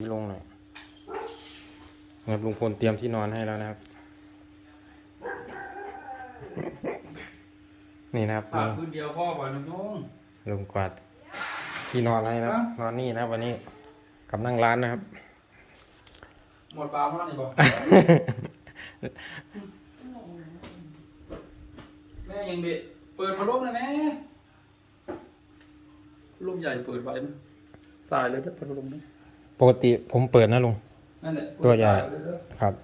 ลงหน่อยนะครับลุงพลเตรียมที่นอนให้แล้วนะครับ นี่นะครับฝาลุกงพื้นเดียวพ่อบ่อยน้องลุงกวาดที่นอนให้นะครับนอนนี่นะครับวันนี้กับนั่งร้านนะครับ หมดปลาเท่านี้บ่แม่ยังเด็เปิดพัดลมเลยแม่ลมใหญ่เปิดไว้นะสายเลยถ้าพัดลมนะ ปกติผมเปิดนะลุง นั่นแหละตัวใหญ่สายเลยเถอะครับ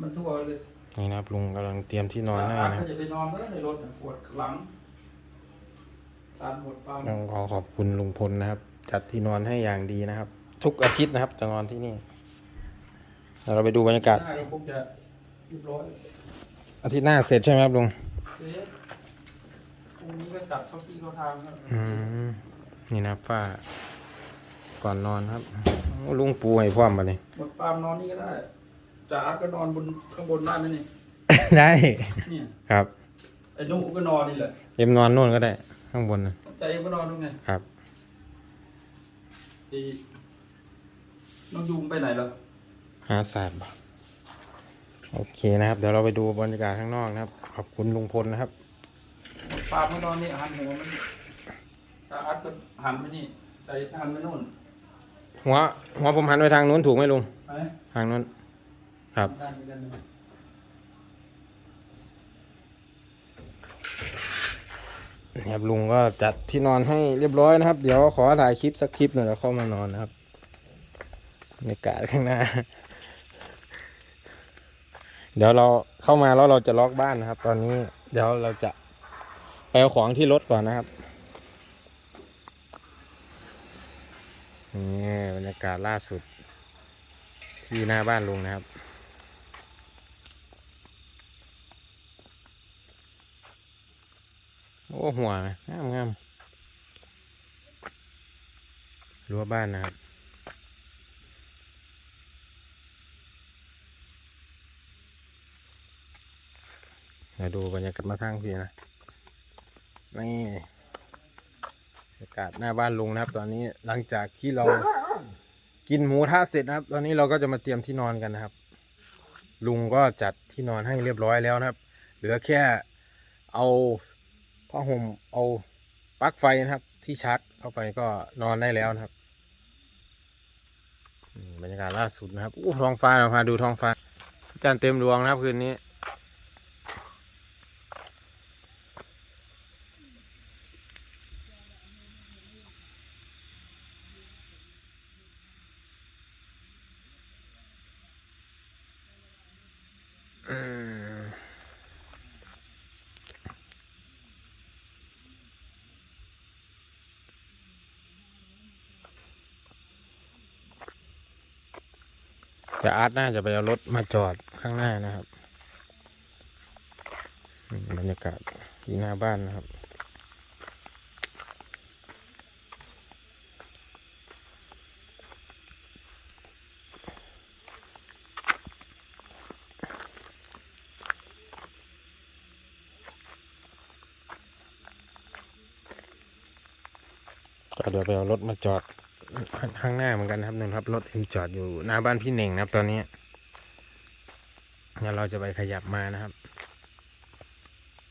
มันทั่วเลยนี่นะครับลุงกำลังเตรียมที่นอนให้อานะคก็รับจะไปนอนแล้วในรถน่ะปวดหลังตานหมดปลาต้องขอขอบคุณลุงพลนะครับ จัดที่นอนให้อย่างดีนะครับ ทุกอาทิตย์นะครับ จะนอนที่นี่เดี๋ยวเราไปดูบรรยากาศ หน้าก็คงจะเรียบร้อยอาทิตย์หน้าเสร็จใช่ไหมครับลุงเสร็จพรุ่งนี้ก็จัดเข้าที่เข้าทางครับอืม นี่นะครับฝ้า ก่อนนอนครับโอ้ลุงปูให้พร้อมมาเลยหมดปลามนอนนี่ก็ได้จ๋าก็นอนบนข้างบนได้ไหมนี่ได้เนี่ยครับไอ้นุก็นอนนี่แหละเอ็มนอนนู่นก็ได้ ข้างบนนะใจเองก็นอนตรงไงครับไอ้น้องยุงไปไหนแล้วหาศาสตร์บ่โอเคนะครับ เดี๋ยวเราไปดูบรรยากาศข้างนอกนะครับ ขอบคุณลุงพลนะครับปลาเมื่อนอนนี่หันหัวมันตาอัดก็หันไปนี่ใจหันไปนู่น หัวหัวผมหันไปทางนู้นถูกไหมลุงไหนทางนู้น ครับได้เหมือนกันเลยนี่ครับลุงก็จัดที่นอนให้เรียบร้อยนะครับ เดี๋ยวขอถ่ายคลิปสักคลิปหน่อยแล้วเข้ามานอนนะครับบรรยากาศข้างหน้า เดี๋ยวเราเข้ามาแล้วเราจะล็อกบ้านนะครับ ตอนนี้เดี๋ยวเราจะไปเอาของที่รถก่อนนะครับ นี่บรรยากาศล่าสุด ที่หน้าบ้านลุงนะครับโอ้หัวงามงามรั้วบ้านนะครับมาดูบรรยากาศมาทางพี่นะนี่ บรรยากาศหน้าบ้านลุงนะครับ ตอนนี้หลังจากที่เรากินหมูทะเสร็จนะครับ ตอนนี้เราก็จะมาเตรียมที่นอนกันนะครับ ลุงก็จัดที่นอนให้เรียบร้อยแล้วนะครับ เหลือแค่เอาผ้าห่มเอาปลั๊กไฟนะครับ ที่ชาร์จเข้าไปก็นอนได้แล้วนะครับบรรยากาศล่าสุดนะครับอู้ท้องฟ้าเราพาดูท้องฟ้าจันทร์เต็มดวงนะครับคืนนี้ แต่อาร์ตน่าจะไปเอารถมาจอดข้างหน้านะครับบรรยากาศที่หน้าบ้านนะครับก็เดี๋ยวไปเอารถมาจอด ข้างหน้าเหมือนกันนะครับนึงครับรถเอ็มจอดอยู่หน้าบ้านพี่เน่งนะครับ ตอนนี้เดี๋ยวเราจะไปขยับมานะครับ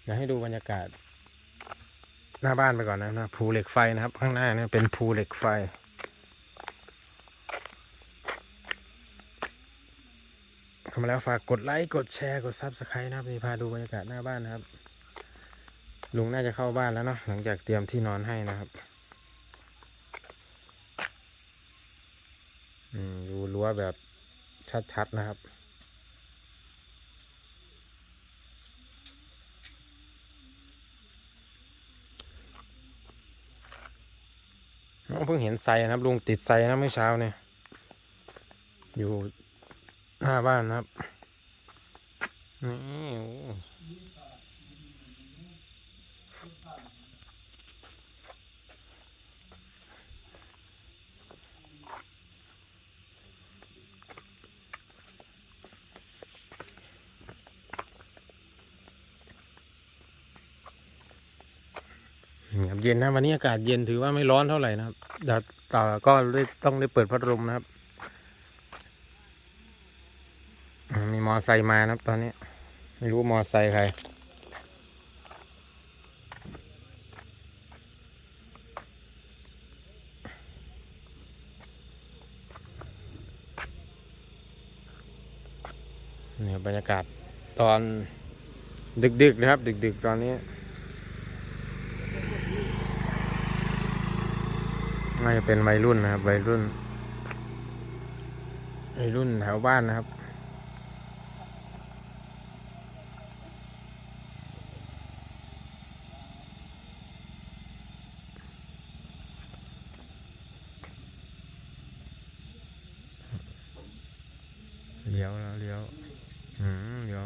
เดี๋ยวให้ดูบรรยากาศ หน้าบ้านไปก่อนนะนะภูเหล็กไฟนะครับ ข้างหน้าเนี่ยเป็นภูเหล็กไฟเข้ามาแล้วฝากกดไลค์กดแชร์กดซับสไครต์นะครับนี่พาดูบรรยากาศหน้าบ้านนะครับ ลุงน่าจะเข้าบ้านแล้วเนาะหลังจากเตรียมที่นอนให้นะครับ อืม ดูรั้วแบบชัดๆนะครับอ๋อเพิ่งเห็นไซนะครับลุงติดไซนะเมื่อเช้าเนี่ย อยู่หน้าบ้านนะครับ นี่ นี่ครับเย็นนะวันนี้อากาศเย็นถือว่าไม่ร้อนเท่าไหร่นะครับเดี๋ยวต่ก็ได้ต้องได้เปิดพัดลมนะครับมมีมอไซค์มานะครับตอนนี้ ไม่รู้มอไซค์ใครเนี่ยบรรยากาศตอนดึกๆนะครับ ดึก ๆ ตอนนี้ น่าจะเป็นวัยรุ่นนะครับ วัยรุ่น วัยรุ่นแถวบ้านนะครับ เลี้ยวแล้วเลี้ยว อืมเลี้ยว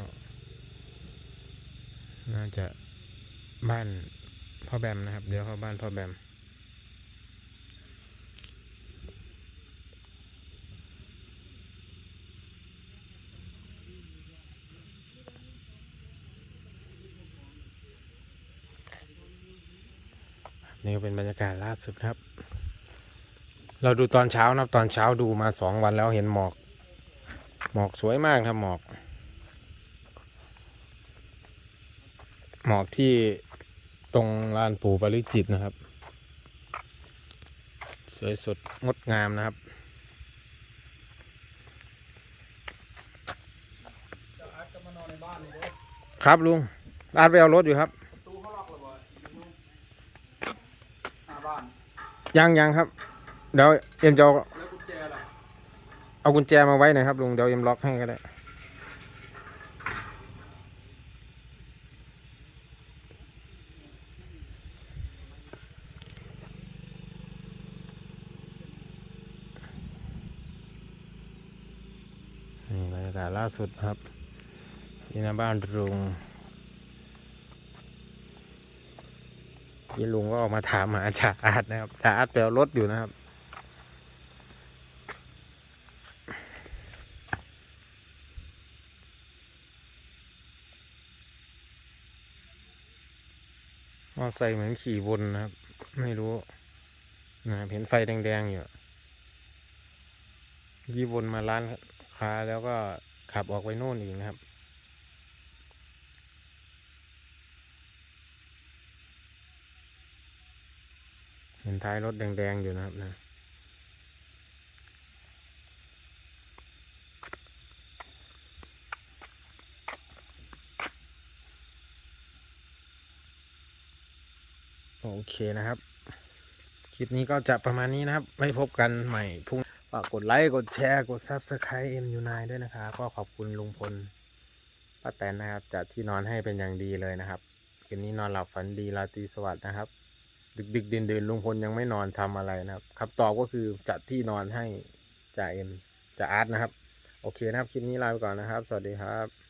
น่าจะบ้านพ่อแบมนะครับเลี้ยวเข้าบ้านพ่อแบม นี่ก็เป็นบรรยากาศล่าสุดครับ เราดูตอนเช้านะครับตอนเช้าดูมาสองวันแล้วเห็นหมอก หมอกสวยมากครับหมอก หมอกที่ตรงลานปู่ปาริจิตนะครับ สวยสดงดงามนะครับครับลุงอาดไปเอารถอยู่ครับ ประตูเขาล็อกระเบิดอยู่หน้าบ้าน ยังยังครับ เดี๋ยวเอ็มจะเอากุญแจล่ะเอากุญแจมาไว้หน่อยครับลุงเดี๋ยวเอ็มล็อกให้ก็ได้นี่บรรยากาศล่าสุดครับที่หน้าบ้านลุง ที่ลุงก็ออกมาถามหาจ่าอาร์ตนะครับจ่าอาร์ตไปเอารถอยู่นะครับ มอไซค์เหมือนขี่วนนะครับ ไม่รู้นะเห็นไฟแดงๆอยู่ยี่วนมาร้านค้าแล้วก็ขับออกไปโน่นอีกนะครับ เห็น ท้ายรถแดงๆอยู่นะครับนะโอเคนะครับ คลิปนี้ก็จะประมาณนี้นะครับไว้พบกันใหม่พรุ่งฝากกดไลค์ กดแชร์ กด Subscribe MU9 ด้วยนะครับ ก็ขอบคุณลุงพลป้าแตนนะครับจัดที่นอนให้เป็นอย่างดีเลยนะครับ คืนนี้นอนหลับฝันดีราตรีสวัสดิ์นะครับ ดึกดึกๆเดินเดินลุงพลยังไม่นอนทำอะไรนะครับคำตอบก็คือจัดที่นอนให้จ่าเอ็มจ่าอาร์ตนะครับ โอเคนะครับ คลิปนี้ลาไปก่อนนะครับ สวัสดีครับ